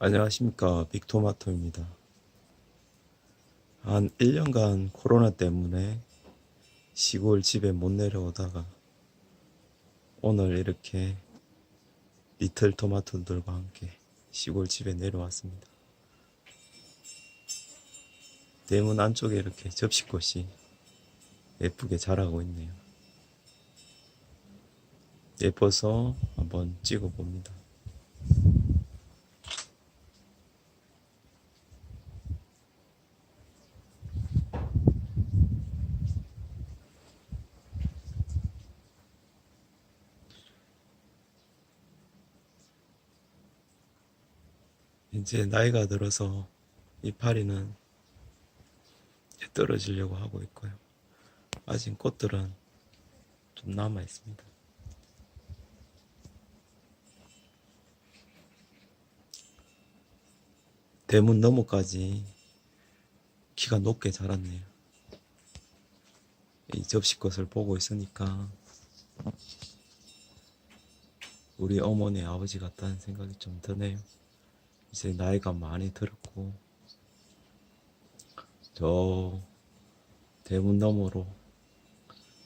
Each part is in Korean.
안녕하십니까 빅토마토입니다. 한 1년간 코로나 때문에 시골 집에 못 내려오다가 오늘 이렇게 리틀 토마토들과 함께 시골 집에 내려왔습니다. 대문 안쪽에 이렇게 접시꽃이 예쁘게 자라고 있네요. 예뻐서 한번 찍어 봅니다. 이제 나이가 들어서 이 파리는 이제 떨어지려고 하고 있고요. 아직 꽃들은 좀 남아 있습니다. 대문 너머까지 키가 높게 자랐네요. 이 접시꽃을 보고 있으니까 우리 어머니 아버지 같다는 생각이 좀 드네요. 이제 나이가 많이 들었고 저 대문 너머로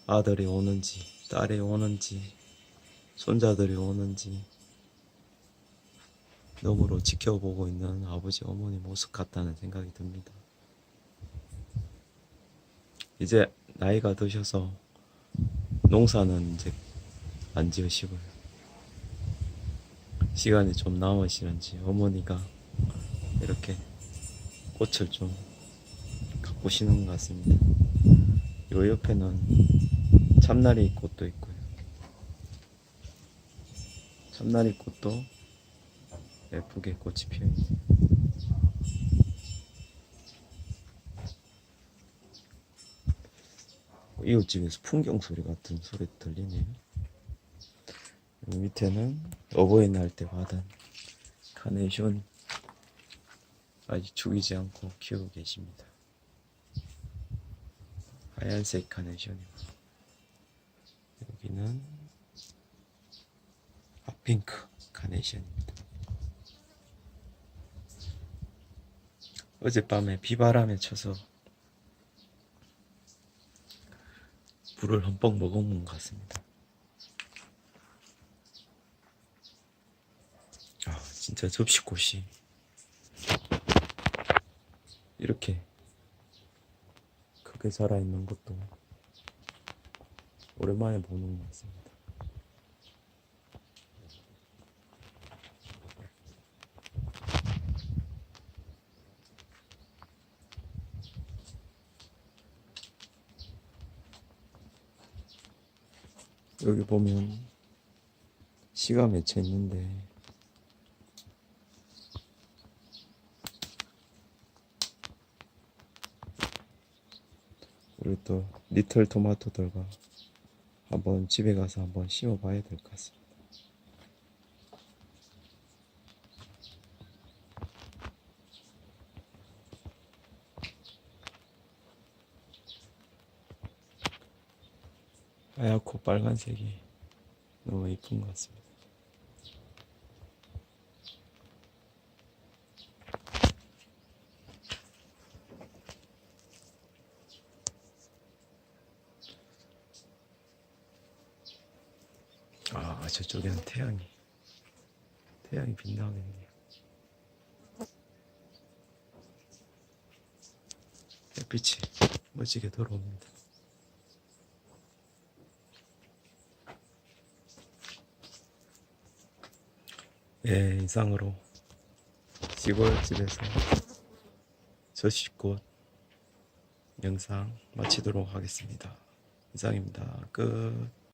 아들이 오는지 딸이 오는지 손자들이 오는지 너머로 지켜보고 있는 아버지 어머니 모습 같다는 생각이 듭니다. 이제 나이가 드셔서 농사는 이제 안 지으시고요. 시간이 좀 남으시는지 어머니가 이렇게 꽃을 좀 가꾸시는 것 같습니다. 요 옆에는 참나리 꽃도 있고요. 참나리 꽃도 예쁘게 꽃이 피어 있네요. 이웃집에서 풍경 소리 같은 소리 들리네요. 밑에는 어버이날 때 받은 카네이션 아직 죽이지 않고 키우고 계십니다. 하얀색 카네이션이고 여기는 핫핑크 카네이션입니다. 어젯밤에 비바람에 쳐서 불을 흠뻑 먹어본 것 같습니다. 아, 진짜 접시꽃이 이렇게 크게 자라있는 것도 오랜만에 보는 것 같습니다. 여기 보면 시가 맺혀 있는데 우리 또 리틀 토마토들과 한번 집에 가서 한번 심어 봐야 될 것 같습니다. 하얗고 빨간색이 너무 이쁜 것 같습니다. 아, 저쪽에는 태양이, 태양이 빛나고 있네요. 햇빛이 멋지게 들어옵니다. 예, 이상으로 시골집에서 저식꽃 영상 마치도록 하겠습니다. 이상입니다. 끝.